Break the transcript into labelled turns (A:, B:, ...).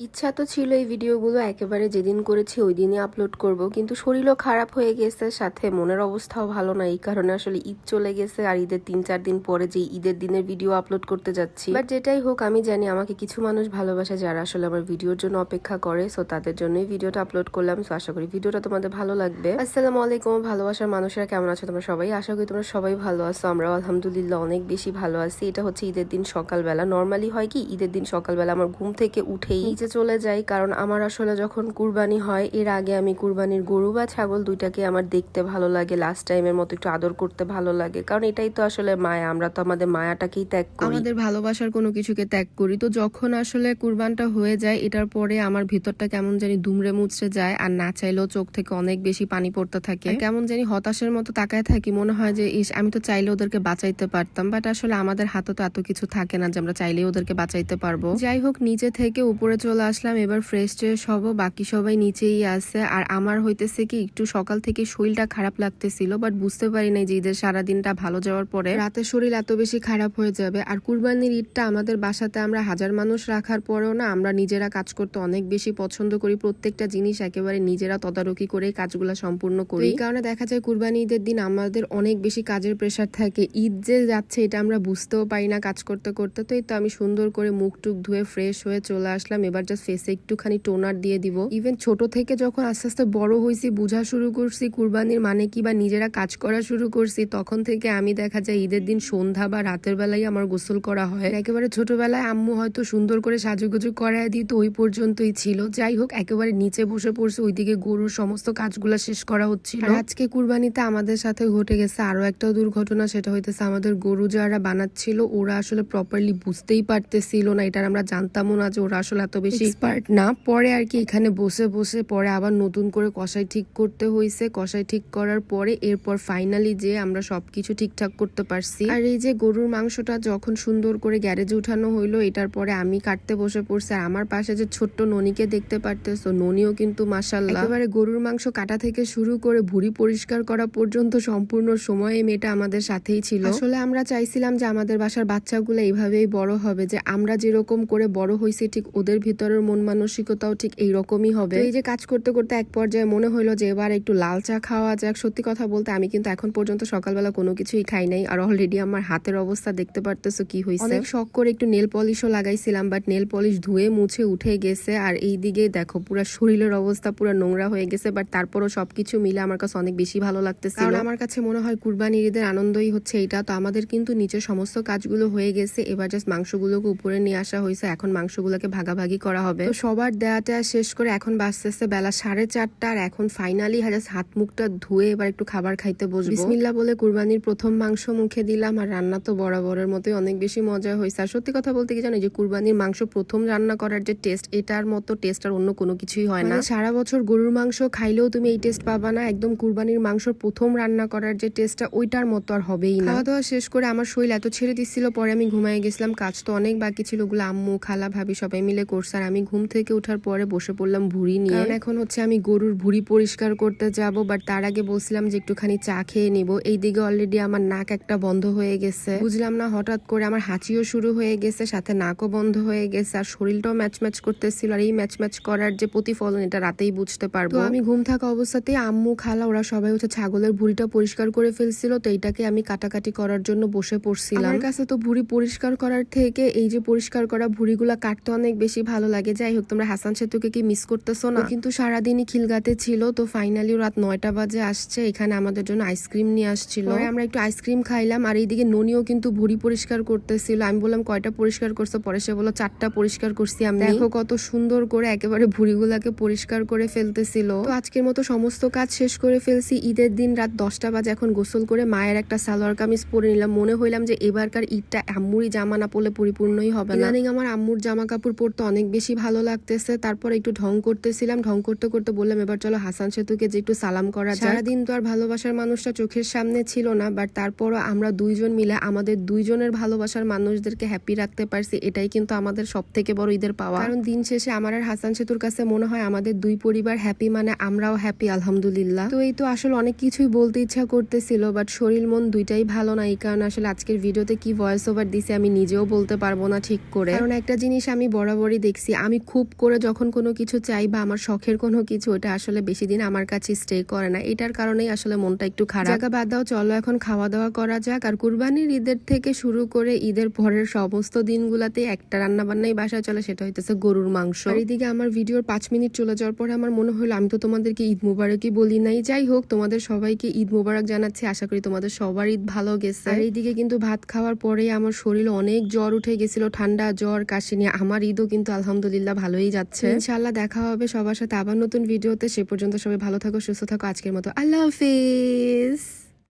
A: ইচ্ছা তো ছিল এই ভিডিওগুলো একেবারে যেদিন করেছি ওই দিনই আপলোড করব কিন্তু শরীরও খারাপ হয়ে গেছে সাথে মনের অবস্থাও ভালো না এই কারণে আসলে ঈদ চলে গেছে আর ঈদের তিন চার দিন পরে যে ঈদের দিনের ভিডিও আপলোড করতে যাচ্ছি। বাট যেটাই হোক আমি জানি আমাকে কিছু মানুষ ভালোবাসে যারা আসলে আমার ভিডিওর জন্য অপেক্ষা করে সো তাদের জন্যই ভিডিওটা আপলোড করলাম সো আশা করি ভিডিওটা তোমাদের ভালো লাগবে। আসসালামু আলাইকুম ভালোবাসার মানুষেরা কেমন আছো তোমরা সবাই? আশা করি তোমরা সবাই ভালো আছো আমরাও আলহামদুলিল্লাহ অনেক বেশি ভালো আছি। এটা হচ্ছে ঈদের দিন সকালবেলা। নর্মালি হয় কি ঈদের দিন সকালবেলা আমার ঘুম থেকে উঠেই নিচে চলে যাই কারণ আমার আসলে যখন কুরবানি হয় এর আগে আমি কুরবানির গরু বা ছাগল দুইটাকে আমার দেখতে ভালো লাগে লাস্ট টাইমের মতো একটু আদর করতে ভালো লাগে। কারণ এটাই তো আসলে মায়া আমরা তো আমাদের মায়াটাকেই ত্যাগ করি। আমাদের ভালোবাসার কোনো কিছুকে ত্যাগ করি। তো যখন আসলে কুরবানটা হয়ে যায় এটার পরে আমার ভিতরটা কেমন জানি দুমড়ে মুচড়ে যায় আর না চাইলেও চোখ থেকে অনেক বেশি পানি পড়তে থাকে। কেমন জানি হতাশের মতো তাকায় থাকি মনে হয় যে ইস আমি তো চাইলে ওদেরকে বাঁচাইতে পারতাম। বাট আসলে আমাদের হাতে তো এত কিছু থাকে না যে আমরা চাইলেই ওদেরকে বাঁচাইতে পারব। যাই হোক নিচে থেকে উপরে চলে আসলাম, এবার ফ্রেশ ট্রেশ হব, বাকি সবাই নিচেই আছে। আর আমার হইতেছে কি, একটু সকাল থেকে শরীরটা খারাপ লাগতেছিল বাট বুঝতে পারি নাই যে ঈদের সারাদিনটা ভালো যাওয়ার পরে রাতে শরীর এত বেশি খারাপ হয়ে যাবে। আর কুরবানির ঈদটা আমাদের বাসাতে আমরা হাজার মানুষ রাখার পরেও না, আমরা নিজেরা কাজ করতে অনেক বেশি পছন্দ করি। প্রত্যেকটা জিনিস একেবারে নিজেরা তদারকি করে কাজগুলো সম্পূর্ণ করি। এই কারণে দেখা যায় কুরবানি ঈদের দিন আমাদের অনেক বেশি কাজের প্রেশার থাকে। ঈদ যে যাচ্ছে, এটা আমরা বুঝতেও পারি না কাজ করতে করতে। তো এই তো আমি সুন্দর করে মুখ টুক ধুয়ে ফ্রেশ হয়ে চলে আসলাম। এবার জাস্ট ফেসে একটুখানি টোনার দিয়ে দিব। ইভেন ছোট থেকে যখন আস্তে আস্তে বড় হয়েছি বোঝা শুরু করছি কুরবানির মানে কি বা নিজেরা কাজ করা শুরু করছি, তখন থেকে আমি দেখা যায় ঈদের দিন সন্ধ্যা বা রাতের বেলায় আমার গোসল করা হয়। একেবারে ছোটবেলায় আম্মু হয়তো সুন্দর করে সাজুগুজু করায় দিত, ওই পর্যন্তই ছিল। যাই হোক, একেবারে নিচে বসে পড়ছে, ওইদিকে গরুর সমস্ত কাজগুলা শেষ করা হচ্ছিল। আজকে কুরবানিতে আমাদের সাথে ঘটে গেছে আরও একটা দুর্ঘটনা, সেটা হইতেছে আমাদের গরু যারা বানাচ্ছিল, ওরা আসলে প্রপারলি বুঝতেই পারতেছিল না, এটার আমরা জানতামও না যে ওরা আসলে এত বেশি এক্সপার্ট না পরে আর কি এখানে বসে বসে পরে আবার নতুন করে কষাই ঠিক করতে হয়েছে কষাই ঠিক করার পরে এরপর ফাইনালি যে আমরা সবকিছু ঠিকঠাক করতে পারছি। আর এই যে গরুর মাংসটা যখন সুন্দর করে গ্যারেজে উঠানো হইল এটার পরে আমি কাটতে বসে পড়ছি। আর আমার পাশে যে ছোট্ট ননিকে দেখতে পারতেছো ননিও কিন্তু মাসাল্লাহ একেবারে গরুর মাংস কাটা থেকে শুরু করে ভুড়ি পরিষ্কার করা পর্যন্ত সম্পূর্ণ সময় এই মেয়েটা আমাদের সাথেই ছিল। আসলে আমরা চাইছিলাম যে আমাদের বাসার বাচ্চাগুলো এইভাবেই বড় হবে যে আমরা যেরকম করে বড় হয়েছি ঠিক ওদের ভিতরের মন মানসিকতাও ঠিক এইরকমই হবে। এই যে কাজ করতে করতে এক পর্যায়ে মনে হলো যে এবার একটু লাল চা খাওয়া যাক। সত্যি কথা বলতে আমি কিন্তু এখন পর্যন্ত সকালবেলা কোনো কিছুই খাই নাই। আর অলরেডি আমার হাতের অবস্থা দেখতে পারতেছো কি হয়েছে অনেক শখ করে একটু নেল পলিশও লাগাইছিলাম বাট নেল পলিশ ধুয়ে মুছে উঠে গেছে। আর এই দিকে দেখো পুরো শরীরের অবস্থা পুরো নোংরা হয়ে গেছে বাট তারপরও সবকিছু মিলে আমার কাছে অনেক বেশি ভালো লাগতেছে কারণ আমার কাছে মনে হয় কুরবানির ঈদের আনন্দই হচ্ছে এটা তো আমাদের কিন্তু নিচে সমস্ত কাজগুলো হয়ে গেছে। এবার জাস্ট মাংসগুলোকে উপরে নিয়ে আসা হয়েছে এখন মাংসগুলোকে ভাগাভাগি করা হবে। তো সবার দেয়াটা শেষ করে এখন বাঁচতেছে বেলা সাড়ে চারটা আর এখন ফাইনালি জাস্ট হাত মুখটা ধুয়ে এবার একটু খাবার খাইতে বসবো। বিসমিল্লা বলে কুরবানির প্রথম মাংস মুখে দিলাম আর রান্না তো বরাবরের মতোই অনেক বেশি মজা হয়েছে আর সত্যি কথা বলতে কি জানো যে কুরবানির মাংস প্রথম রান্না করার যে টেস্ট এটার মতো টেস্ট আর অন্য কোনো কিছুই হয় না। মানে সারা বছর গরুর মাংস খাইলেও তুমি এই টেস্ট পাবা না একদম কুরবানির মাংস প্রথম রান্না করার যে টেস্টটা ওইটার মতো আর হবেই না। খাওয়া দাওয়া শেষ করে আমার শরীর এত ছেড়ে দিচ্ছিল পরে আমি ঘুমাই গেছিলাম কাজ তো অনেক বাকি ছিল ওগুলো আম্মু খালা ভাবি সবাই মিলে করছে আর আমি ঘুম থেকে ওঠার পরে বসে পড়লাম ভুড়ি নিয়ে। কারণ এখন হচ্ছে আমি গরুর ভুড়ি পরিষ্কার করতে যাব বাট তার আগে বলছিলাম যে একটুখানি চা খেয়ে নিব। এইদিকে অলরেডি আমার নাক একটা বন্ধ হয়ে গেছে। বুঝলাম না হঠাৎ করে আমার হাঁচিও শুরু হয়ে গেছে সাথে নাকও বন্ধ হয়ে গেছে আর শরীরটাও ম্যাচ ম্যাচ করতেছিল আর এই ম্যাচ ম্যাচ করার যে প্রতিফলন এটা রাতেই বুঝতে পারব। আমি ঘুম থাকা অবস্থাতেই আম্মু খালা ওরা সবাই হচ্ছে ছাগলের ভুড়িটা পরিষ্কার করে ফেলছিল তো এইটাকে আমি কাটাকাটি করার জন্য বসে পড়ছিলাম। আমার কাছে তো ভুড়ি পরিষ্কার করার থেকে এই যে পরিষ্কার করা ভুড়িগুলা কাটতে অনেক বেশি ভালো লাগে যাই হোক তোমরা হাসান সেতুকে কি মিস করতেছো না? কিন্তু সারাদিনই খিলগাতে ছিল তো ফাইনালি রাত নয়টা বাজে আসছে। এখানে আমাদের জন্য আইসক্রিম নিয়ে আসছিল। আমরা একটু আইসক্রিম খাইলাম আর এইদিকে ননিও কিন্তু ভুড়ি পরিষ্কার করতেছিল। আমি বললাম কয়টা পরিষ্কার করছ? পরে সে বলল চারটা পরিষ্কার করছি আমি। দেখো কত সুন্দর করে একেবারে ভুড়িগুলাকে পরিষ্কার করে ফেলতেছিল। তো আজকের মতো সমস্ত কাজ শেষ করে ফেলছি। ঈদের দিন রাত দশটা বাজে এখন গোসল করে মায়ের একটা সালোয়ার কামিজ পরে নিলাম। মনে হইলাম যে এবারকার ঈদটা আম্মুরই জামা না পরলে পরিপূর্ণই হবে না। আমার আম্মুর জামা কাপড় পরতে অনেক বেশি ভালো লাগতেছে। তারপর একটু ঢং করতেছিলাম। ঢং করতে করতে বললাম, এবার চলো হাসান সেতুকে যে একটু সালাম করা সারাদিন তো আর ভালোবাসার মানুষটা চোখের সামনে ছিল না বাট তারপরও আমরা দুইজন মিলে আমাদের দুইজনের ভালোবাসার মানুষদেরকে হ্যাপি রাখতে পারছি, এটাই কিন্তু আমাদের সব থেকে বড় ঈদের পাওয়া। কারণ দিন শেষে আমার আর হাসান সেতুর কাছে মনে হয় আমাদের দুই পরিবার হ্যাপি মানে আমরাও হ্যাপি আলহামদুলিল্লাহ। তো এই তো আসলে অনেক কিছুই বলতে ইচ্ছা করতেছিল বাট শরীর মন দুইটাই ভালো না, এই কারণে আসলে আজকের ভিডিওতে কি ভয়েস ওভার দিছে আমি নিজেও বলতে পারব না ঠিক করে। কারণ একটা জিনিস আমি বরাবরই দেখছি গেছি আমি খুব করে যখন কোনো কিছু চাই বা আমার শখের কোনো কিছু ওটা আসলে বেশি দিন আমার কাছে স্টে করে না। এটার কারণেই আসলে মনটা একটু খারাপ। জায়গা বাদ দাও চলো এখন খাওয়া দাওয়া করা যাক। আর কুরবানির ঈদের থেকে শুরু করে ঈদের পরের সমস্ত দিনগুলাতে একটা রান্না বান্নাই বাসায় চলে সেটা হইতেছে গরুর মাংস। আর এদিকে আমার ভিডিওর পাঁচ মিনিট চলে যাওয়ার পরে আমার মনে হলো আমি তো তোমাদেরকে ঈদ মুবারকই বলি নাই। যাই হোক তোমাদের সবাইকে ঈদ মুবারক জানাচ্ছি। আশা করি তোমাদের সবার ঈদ ভালো গেছে। আর এইদিকে কিন্তু ভাত খাওয়ার পরে আমার শরীরে অনেক জ্বর উঠে গেছিল ঠান্ডা জ্বর কাশি নিয়ে। আমার ঈদও কিন্তু আলহামদুলিল্লাহ ভালোই যাচ্ছে। ইনশাল্লাহ দেখা হবে সবার সাথে আবার নতুন ভিডিওতে। সে পর্যন্ত সবাই ভালো থাকো, সুস্থ থাকো। আজকের মতো আল্লাহ হাফিজ।